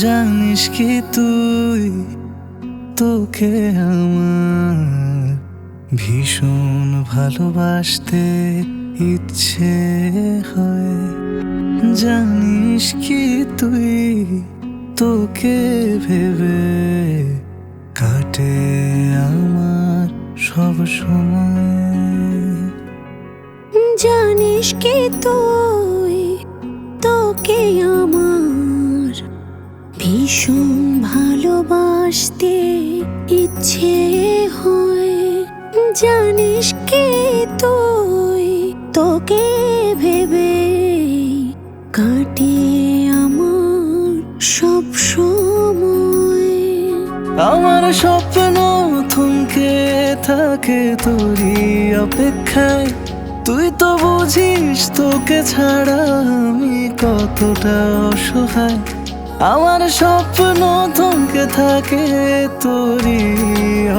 জানিস কি তুই? তোকে আমার ভীষণ ভালোবাসতে ইচ্ছে হয়। জানিস কি তুই? তোকে ভেবে কাটে আমার সব সময়। জানিস কি তুই? তোকে আমার ভীষণ ভালোবাসতে ইচ্ছে হয়। জানিস কি তুই? তোকে ভেবে কাটে আমার সব সময়। আমার স্বপ্ন থমকে থাকে তোরই অপেক্ষায়। তুই তো বুঝিস তোকে ছাড়া আমি কতটা অসহায়। আমার স্বপ্ন থমকে থাকে তোরই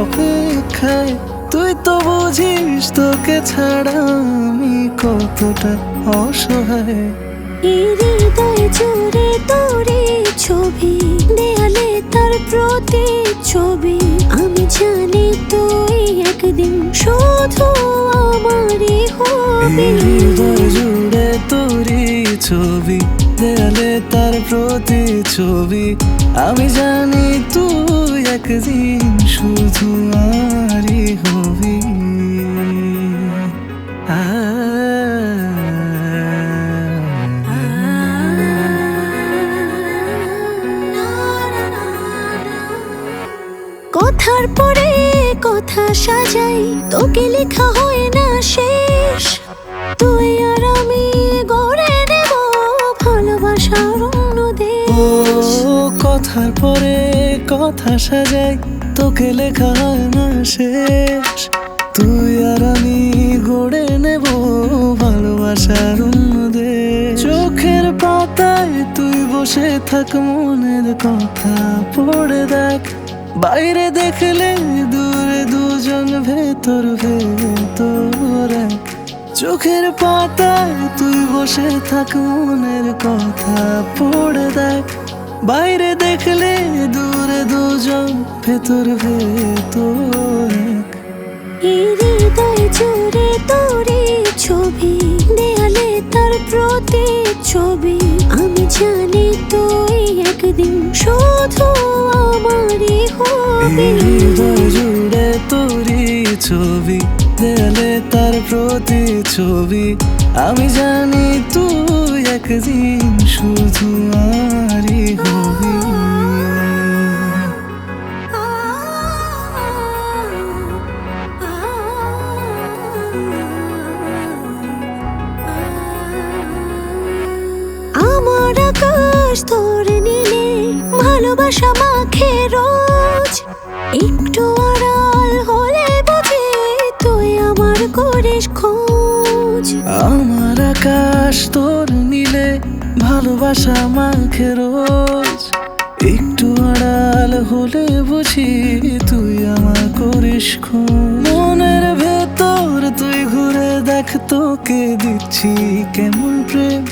অপেক্ষায়। তুই তো বুঝিস তোকে ছাড়া আমি কতটা অসহায়। হৃদয় জুড়ে তোরে ছবি দেয়ালে তার প্রতি ছবি আমি জানি তুই একদিন শুধু আমারই হবি। হৃদয় জুড়ে তোরই ছবি দেয়ালে তার প্রতি ছবি। আমি জানি তুই একদিন শুধু আমারই হবি। কথার পরে কথা সাজাই, তোকে লেখা হয় না শেষ কথার পরে কথা সাজাই, তোকে লেখা হয় না শেষ। তুই আর আমি গড়ে নেব ভালোবাসার চোখের পাতায় তুই বসে থাক, মনের কথা পড়ে দেখ। বাইরে দেখলে দূরে দুজন, ভেতর ভেতর চোখের পাতায় তুই বসে থাক, মনের কথা পড়ে দেখ। বাইরে দেখলে দূরে দুজন ভেতর ভেতর হৃদয় জুড়ে তোরে ছবি দেয়ালে তার প্রতি ছবি আমি জানি তুই একদিন শুধু আমারই হবি। হৃদয় জুড়ে তোরই ছবি দেয়ালে তার প্রতি ছবি আমি জানি তুই একদিন শুধু আমারই আকাশ তোর নিলে ভালোবাসা মাখে রোজ। একটু আড়াল হলে বুঝি তুই আমার করিস খোঁজ। আমার আকাশ তোর নিলে ভালোবাসা মাখে রোজ। একটু আড়াল হলে বুঝি তুই আমার করিস। মনের ভেতর তুই ঘুরে দেখ তোকে দিচ্ছি কেমন প্রেম।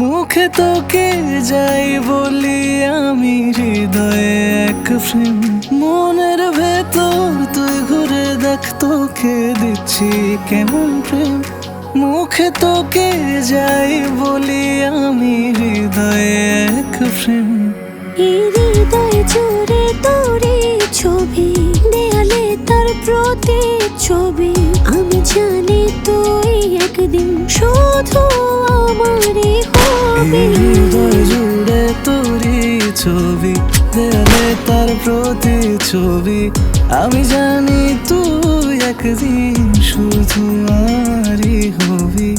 মুখে তোকে যাই বলি আমি হৃদয়ে এক প্রেম। মনের ভেতর তুই ঘুরে দেখ তোকে দিচ্ছি কেমন প্রেম। মুখে তোকে যাই বলি আমি হৃদয়ে এক প্রেম। হৃদয় জুড়ে তোরে ছবি, দেয়ালে তার প্রতি ছবি। আমি জানি তুই একদিন শুধু এই হৃদয় জুড়ে তোরই ছবি দেয়ালে তার প্রতি ছবি আমি জানি তুই একদিন শুধু আমারই হবি।